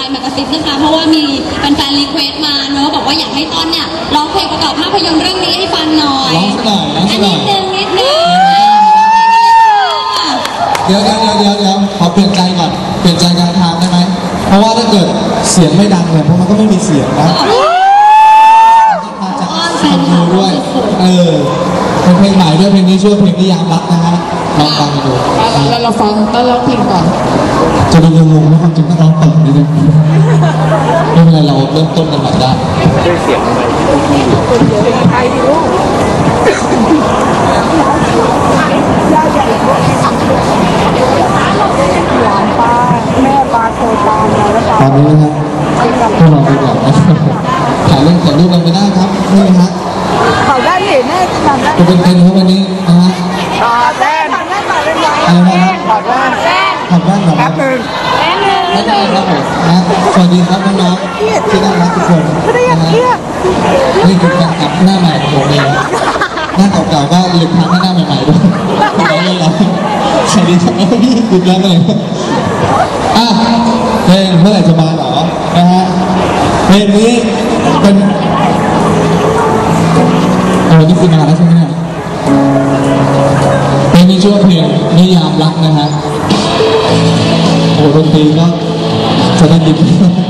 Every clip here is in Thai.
ลน์มากระซิบนะคะ เพราะว่ามีแฟนๆรีเควสต์มาเนอะบอกว่าอยากให้ต้นเนี่ยร้องเพลงประกอบภาพยนตร์เรื่องนี้ให้ฟังหน่อยร้องสักหน่อยร้องสัอักนหน่นิอยดนึงนิดนึงเดี๋ยวเดี๋ยวเดี๋ยวเดี๋ยวเดี๋ยวขอเปลี่ยนใจก่อนเปลี่ยนใจกลางทางได้ไหมเพราะว่าถ้าเกิดเสียงไม่ดังเนี่ยเพราะมันก็ไม่มีเสียงนะมาจากคนดูด้วยเออเป็นเพลงใหม่ด้วยเพลงนี้ชื่อเพลงนิยามรักนะฮะลองฟังกันดูแล้วเราฟังต้นร้องเพลงก่อน จะดูงงงว่าความจริงต้องร้องเปิดนิดนึงไม่เป็นไรเราเริ่มต้นกันใหม่ได้แครับผมนะสวัสดีครับน้องๆที่น่ารักทุกคนนะฮะนี่คือแฟนคลับหน้าใหม่ของผมเองหน้าเก่าๆก็หลีกทางให้หน้าใหม่ๆด้วยคุณน้องเลยเหรอสวัสดีครับพี่หยุดแล้วกันเลยอะเพลงเมื่อไหร่จะมาเหรอนะฮะเพลงนี้เป็นโอ้นี่คือมาแล้วใช่ไหมเนี่ยเพลงนี้ชื่อว่าเพลงนิยามรักนะฮะโอ้ดนตรีก็ จะ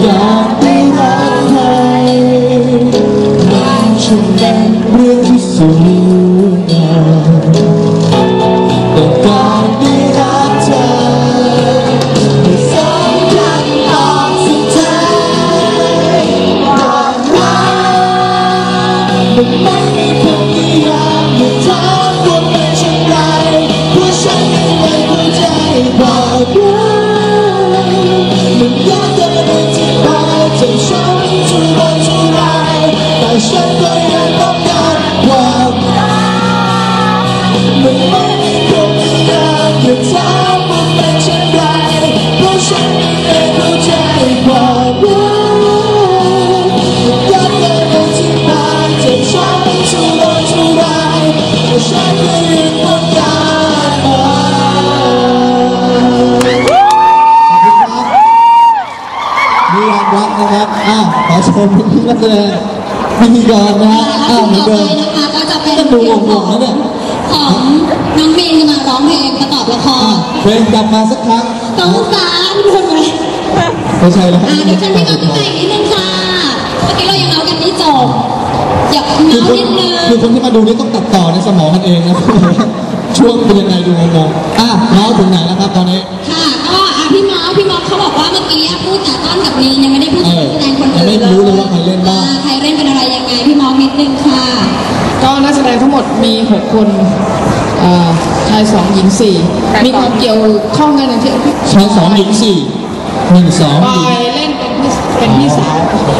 อกาสได้รักใครมันช่างเป็นเรื่องที่สูงงามแต่การได้รักเธอไม่สำคัญตอนสุดท้ายความรักมันไม่มีคำนิยามอย่าถามว่าเป็นเช่นไรเพราะฉันไม่เคยเข้าใจความรักมันยากเกิ นก็ยังต้องการความรัก มันไม่มีคำนิยามอย่าถามว่าเป็นเช่นไรเพราะฉันไม่ได้เข้าใจความรักอยากเกินอธิบายจะฉันทุรนทุรายแต่ฉันก็ยังต้องการมันขอบคุณครับมีรางวัลนะครับอ้าวขอเชิญพี่นักแสดง พิธีกรนะฮะอ้าวเหมือนเดิมนะคะก็จะเป็นต้องดูงงๆนะเนี่ยของน้องมีนจะมาร้องเพลงประกอบละครเพลงกลับมาสักครั้งสงสารคุณไหมไม่ใช่แล้วอ่าเดี๋ยวฉันพี่น้องขึ้นมาอีกนิดนึงค่ะเมื่อกี้เรายังเมากันไม่จบอยากคือเมาคนนิดนึงคือคนที่มาดูนี่ต้องตัดต่อในสมองกันเองนะช่วงเป็นยังไงดูงงๆอะเมาส์ถึงไหนแล้วครับตอนนี้ค่ะก็อะพี่เมาส์พี่เมาส์เขาบอกว่าเมื่อกี้อะพูดแต่ต้นกับมีนยังไม่ได้พูดถึงนักแสดงคนอื่นยังไม่รู้เลยว่าใครเล่นบ้าง อ่ใครเล่นเป็นอะไรยังไงพี่เมาส์นิดนึงค่ะก็นักแสดงทั้งหมดมี 6 คนเอ่อชายสองหญิงสี่มีความเกี่ยวข้องกันอย่างที่พี่ชายสองหญิงสี่หนึ่งสองบหญิงอยเล่นเป็นพี่เป็นพี่สาว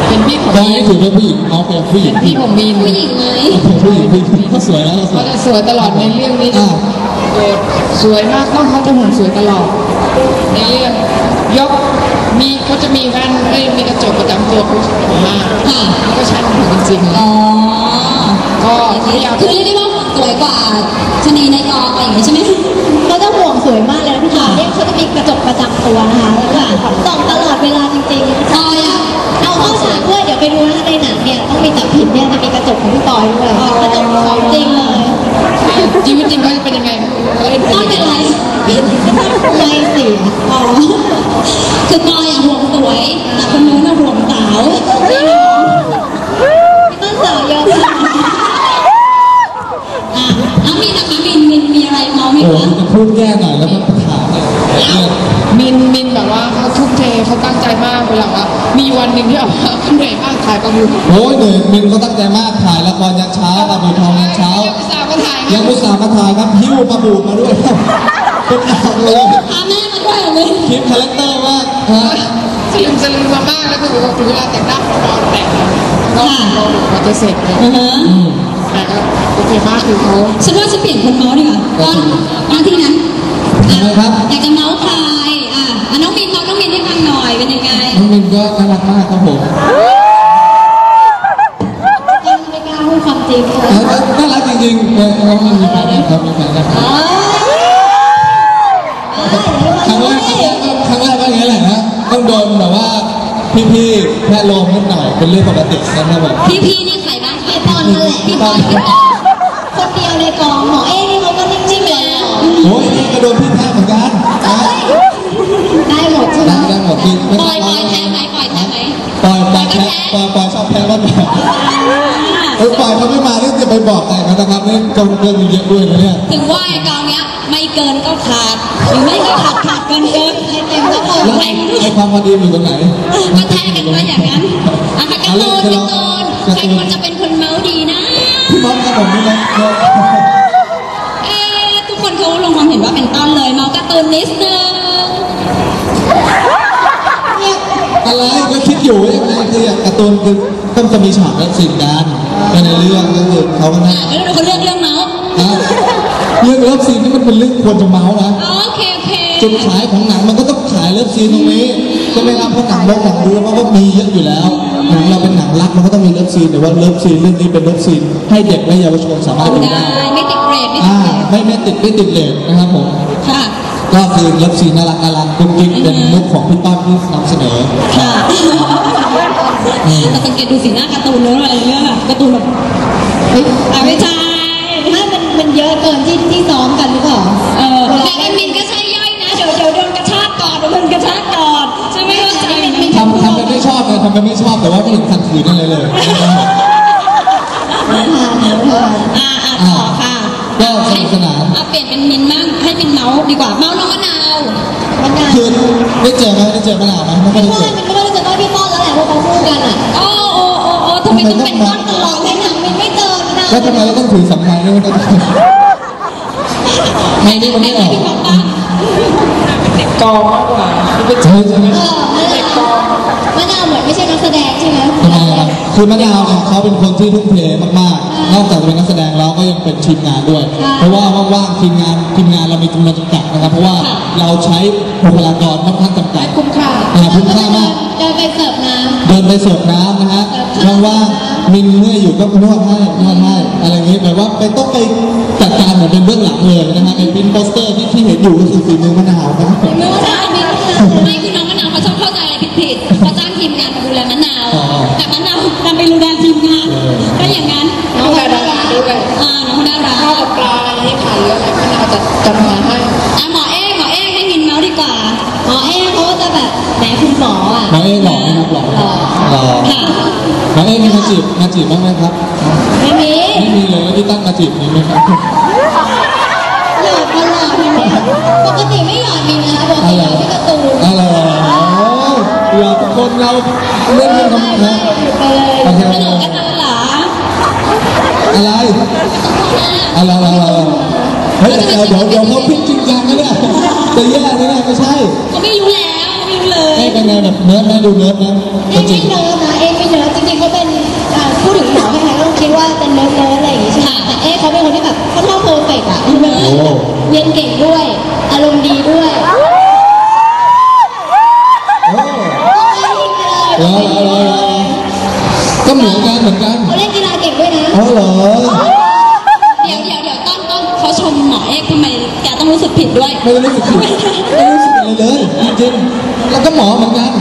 เป็นพี่ของบอยมีนี่นถือเป็นผู้หญิงเอาเป็นผู้หญิงพี่ของมีนผู้หญิงไหมผู้หญิงผู้หญิงก็สวยแล้วก็สวเขาย จะสวยตลอดในเรื่องนี้อ่า โดดสวยมากต้องเขาจะหุ่นสวยตลอดในเรื่องยกมีเขาจะมีแว่นเอ้ยมีกระจกประจำตัวผู้ชายมากค่ะแล้วก็ใช้มันจริงๆอ๋อก็พยายามคือเรียกได้ว่าสวยกว่าชะนีในกองอะไรอย่างนี้ใช่ไหมเขาจะห่วงสวยมากเลยนะพี่จอยเนี่ยเขาจะมีกระจกประจำตัวนะคะแล้วก็ส่องตลอดเวลาจริงๆพลอยอะเอาเข้าฉากด้วยเดี๋ยวไปดูนะคะในหนังเนี่ยต้องมีจับผิดเนี่ยจะมีกระจกของพี่ปอยด้วยกระจกของจริงเลย ชีวิตจริงเขาจะเป็นยังไงเขาเล่นเป็น ไม่ ยัง เป็น ไง ไร ไม่เสีย อ๋อคือพลอยอะห่วงสวยแต่คนนู้นน่ะห่วงสาว ต้นสาวเยอะมาก อะน้องมินนะคะมินมินมีอะไรเมาไหม โอ้ คะ จะพูดแย่หน่อยแล้วมันถามเนี่ยเนี่ย มินมินแบบว่าเขาทุ่มเทเขาตั้งใจมากเวลาว่า มีวันหนึ่งที่ออกมาเขาเหนื่อยมากถ่ายประมูลโอ้ยเหนื่อยมินก็ตั้งใจมากถ่ายละครยันเช้าปลาบูทองยันเช้า ยังอุตส่าห์มาถ่ายยันะงอุตส่าห์มาถ่ายครับหิ้วปลาบูมาด้วยครับเป็นหนักเลยพาแม่มาด้วยเหรอมินคลิปคาแรคเตอร์มากฮะสลึมสลือมามากแล้วคือถึงเวลาแต่งหน้าตอนแต่งก็เราเราจะเสร็จเลยอือฮะแต่ก็โอเคมากคือเขา ฉันว่าฉันเปลี่ยนคนเมาส์ดีกว่าตอนมาที่นั้นทำไมครับอยากจะเมา ห้ฟังหน่อยเป็นยังไงน้องมินก็น่ารักมากครับผมยังไม่กล้าพูดความจริงเลยเออน่ารักจริงๆเออน้องมินมีแฟนนะครับมีแฟนนะครับอ๋อครั้งแรกครั้งแรกก็ครั้งแรกก็อย่างนี้แหละนะต้องโดนแบบว่าพี่ๆแพะลมนิดหน่อยเป็นเรื่องปกตินะครับผมพี่พี่ๆนี่ใครบ้างคะพี่ปอนนั่นแหละพี่ปอน เออปล่อยเขาไม่มาเนี่จะไปบอกใครนะครับเนี่กำเรื่องมีเยอะด้วยนะเนี่ยถึงว่าไอ้กองเนี้ยไม่เกินก็ขาดหรือไม่ก็ขาดขาดเกินเกินให้เต็มทั้งหมดแล้วไอ้ความพอดีมันอยู่ตรงไหนก็แทกกันไปอย่างนั้นอะค่ะการ์ตูนการ์ตูนใครควรจะเป็นคนเมาส์ดีนะพี่มอสครับผมนี่นะเอ๊ทุกคนเขาลงความเห็นว่าเป็นต้นเลยเมาการ์ตูนนิดนึงอะไรก็คิดอยู่ว่ายังไงคืออยางการ์ตูนคือ ต้องจะมีฉากและสิ่งกันในเรื่องก็คือเขาก็น่าอะแล้วเราก็เลือกเรื่องเมาส์อะเรื่องเลิฟซีนนี่มันเป็นเรื่องควรจะเมาส์นะอ๋อโอเคโอเคจุดขายของหนังมันก็ต้องขายเลิฟซีนตรงนี้ใช่ไหมครับเพราะหนังบล็อกหนังบูมันก็มีเยอะอยู่แล้วหนังเราเป็นหนังรักมันก็ต้องมีเลิฟซีนแต่ว่าเลิฟซีนเรื่องนี้เป็นเลิฟซีนให้เด็กและเยาวชนสามารถดูได้ ได้ไม่ติดเกรดไม่ติอ่าดเกรดไม่ไม่ติดไม่ติดเลทนะครับผม ค่ะ ก็คือเลิฟซีนน่ารักน่ารักกุ๊กกิ๊กเป็นมุกของพี่ต้อมที่นำเสนอ ค่ะ แต่สังเกตดูสีหน้าการ์ตูนแล้วอะไรเงี้ยค่ะการ์ตูนแบบเฮ้ยอะไม่ใช่ไม่มันมันเยอะเกินที่ที่ซ้อมกันหรือเปล่าเออแต่แอดมินก็ใช่ย่อยนะ เดี๋ยวเดี๋ยวโดนกระชากก่อนเดี๋ยวโดนกระชากก่อนใช่ไหมเข้าใจไหม ทำทำเป็นไม่ชอบเลยทำเป็นไม่ชอบแต่ว่าไม่เห็นขัดขืนอะไรเลยนะครับผ่านผ่านอ่าอ่าต่อค่ะก็สนุกสนานอะเปลี่ยนเป็นมินมั่งให้เป็นเมาส์ดีกว่า เมาส์น้องมะนาวมันนานคือได้เจอไหมได้เจอมะนาวไหมไม่ไม่ได้ใช่เจอมันก็ไม่ได้จะต้อง มต้องเป็นต้นตลอดในเลยหนังมันไม่เจอนะแล้วทำไมเราต้องถือสำคัญด้วยว่าต้องไม่นี่มันไม่ออกพี่บอกปะเด็กกองมากกว่าที่เป็นใช่ใช่ไหมเออมะนาวเหมือนไม่ใช่นักแสดงใช่ไหมทำไมครับคือมะนาวเนี่ยเขาเป็นคนที่ทุ่มเทมากๆ นอกจากจะเป็นนักแสดงแล้วก็ยังเป็นทีมงานด้วย เพราะว่าว่างๆทีมงานทีมงานเรามีจำนวนจำกัดนะครับ เพราะว่าเราใช้บุคลากรค่อนข้างจำกัดคุ้มค่าอ่าคุ้มค่ามากเดินไปเสิร์ฟน้ำเดิ นไปเสิร์ฟน้ำนะฮะว่างๆมินเมื่อยอยู่ก็นวดให้นวดให้อะไรอย่างนี้แบบว่าไปต้องไปจัดการเหมือนเป็นเบื้องหลังเลยนะฮะในพินโปสเตอร์ที่ที่เห็นอยู่ก็คือฝีมือมะนาวนะครับผมไม่ว่าจะเป็นไม่คือน้องมะนาวเขาชอบเข้าใจอะไรผิดๆเขาจ้างทีมงานมาดูแล จีบมาจีบบ้างไหมครับไม่มีไม่มีเลยแล้วพี่ตั้งมาจีบมีไหมครับหยอดตลอดเลยปกติไม่หยอดมีนะคะปกติหยอดที่การ์ตูนอะไรหยอดคนเราเล่นเรื่องทำนะไปเลยโอเคสนุกกันเหรออะไรอะไรอะไรอะไรเฮ้ยเดี๋ยวเดี๋ยวเดี๋ยวเขาพิดจริงจังนะเนี่ยจะแย่นะเนี่ยไม่ใช่เขาไม่รู้แล้วเขาไม่รู้เลยเอ๊ะเป็นไงแบบเนิร์ดนะดูเนิร์ดนะเอ๊ะจริไม่งเนิร์ดนะเอ๊ะไม่เนิร์ดจริงๆเขาเป็นอ่า พูดถึงหมอใช่ไหมองคิดว่าเป็นเนิร์ดๆอะไรอย่างงี้ใช่ไหมแต่เอ๊เขาเป็นคนที่แบบค่อนข้างเพอร์เฟกต์อะเรียนเก่งด้วย อารมณ์ดีด้วยเก็เหมือนกันเหมือนกันเขาเล่นกีฬาเก่งด้วยนะอ๋เหรอเดี๋ยวเดี๋ยวเดี๋ยวต้อมต้อมเขาชมหมอเอกทำไมแกต้องรู้สึกผิดด้วยไม่รู้สึกผิดไม่ได้รู้สึกอะไรเลยจริงๆแล้วก็หมอเหมือนกัน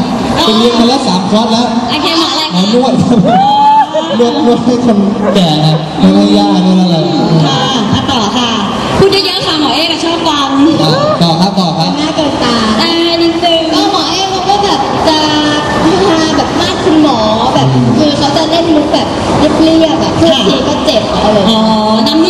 เปเรียนมาแล้วสามคอร์สแล้วโอเคหมออะไรหมอนวด นวดนวดให้คนแก่นะไม่ให้ย่านี่นั่นแหละค่ะมาต่อค่ะ พูดเยอะๆค่ะหมอเอกอะชอบฟังอะต่อครับต่อครับหน้าเกินตาอ่านิดนึงก็หมอเองเขาก็แบบจะฮาแบบมากคุณหมอแบบ คือเขาจะเล่นมุกแบบเรียบๆแบบเพื่อนทีก็เจ็บอะไรอย่างอ๋อเงี้ย น้ำนิ่งไหลลึก